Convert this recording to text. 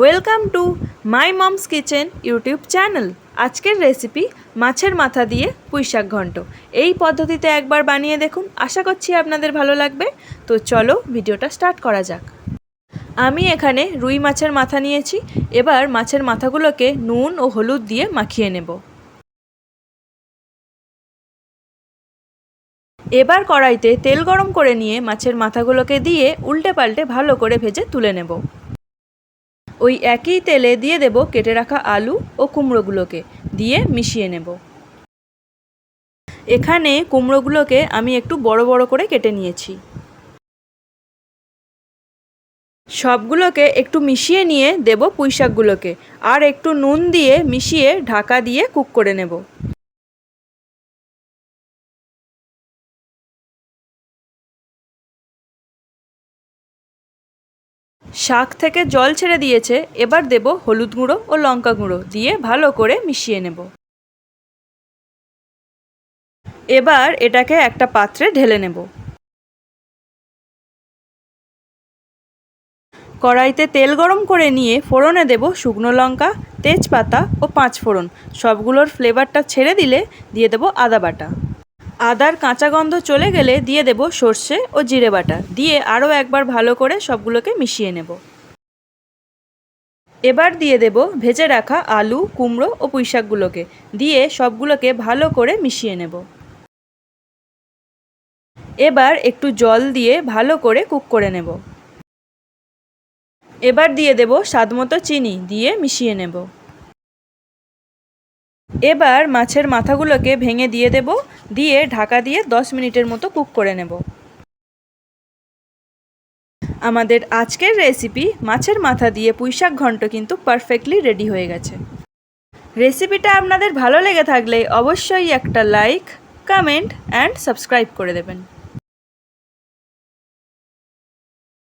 Welcome to my mom's kitchen YouTube channel আজকের recipe মাছের মাথা দিয়ে পুঁই শাক ঘন্ট। এই পদ্ধতিতে একবার বানিয়ে দেখুন। আশা করছি আপনাদের ভালো লাগবে। তো চলো ভিডিওটা স্টার্ট করা যাক। আমি এখানে রুই মাছের মাথা নিয়েছি। এবার মাছের মাথাগুলোকে নুন ও হলুদ দিয়ে মাখিয়ে নেব। এবার কড়াইতে তেল গরম করে নিয়ে মাছের মাথাগুলোকে দিয়ে উল্টে পাল্টে ভালো করে ভেজে তুলে নেব। ওই একই তেলে দিয়ে দেব কেটে রাখা আলু ও কুমড়োগুলোকে, দিয়ে মিশিয়ে নেব। এখানে কুমড়োগুলোকে আমি একটু বড় বড় করে কেটে নিয়েছি। সবগুলোকে একটু মিশিয়ে নিয়ে দেব পুঁইশাকগুলোকে, আর একটু নুন দিয়ে মিশিয়ে ঢাকা দিয়ে কুক করে নেব। শাক থেকে জল ছেড়ে দিয়েছে, এবার দেব হলুদ গুঁড়ো ও লঙ্কা গুঁড়ো দিয়ে ভালো করে মিশিয়ে নেব। এবার এটাকে একটা পাত্রে ঢেলে নেব। কড়াইতে তেল গরম করে নিয়ে ফোড়নে দেব শুকনো লঙ্কা, তেজপাতা ও পাঁচ ফোড়ন সবগুলোর ফ্লেভারটা ছেড়ে দিলে দিয়ে দেব আদা বাটা। আদার কাঁচা গন্ধ চলে গেলে দিয়ে দেব সর্ষে ও জিরে বাটা। দিয়ে আরও একবার ভালো করে সবগুলোকে মিশিয়ে নেব। এবার দিয়ে দেব ভেজে রাখা আলু, কুমড়ো ও পুঁইশাকগুলোকে। দিয়ে সবগুলোকে ভালো করে মিশিয়ে নেব। এবার একটু জল দিয়ে ভালো করে কুক করে নেব। এবার দিয়ে দেব স্বাদমতো চিনি, দিয়ে মিশিয়ে নেব। এবার মাছের মাথাগুলোকে ভেঙে দিয়ে দেব, দিয়ে ঢাকা দিয়ে 10 মিনিটের মতো কুক করে নেব। আমাদের আজকের রেসিপি মাছের মাথা দিয়ে পুঁইশাক ঘন্ট কিন্তু পারফেক্টলি রেডি হয়ে গেছে। রেসিপিটা আপনাদের ভালো লেগে থাকলে অবশ্যই একটা লাইক, কমেন্ট, অ্যান্ড সাবস্ক্রাইব করে দেবেন।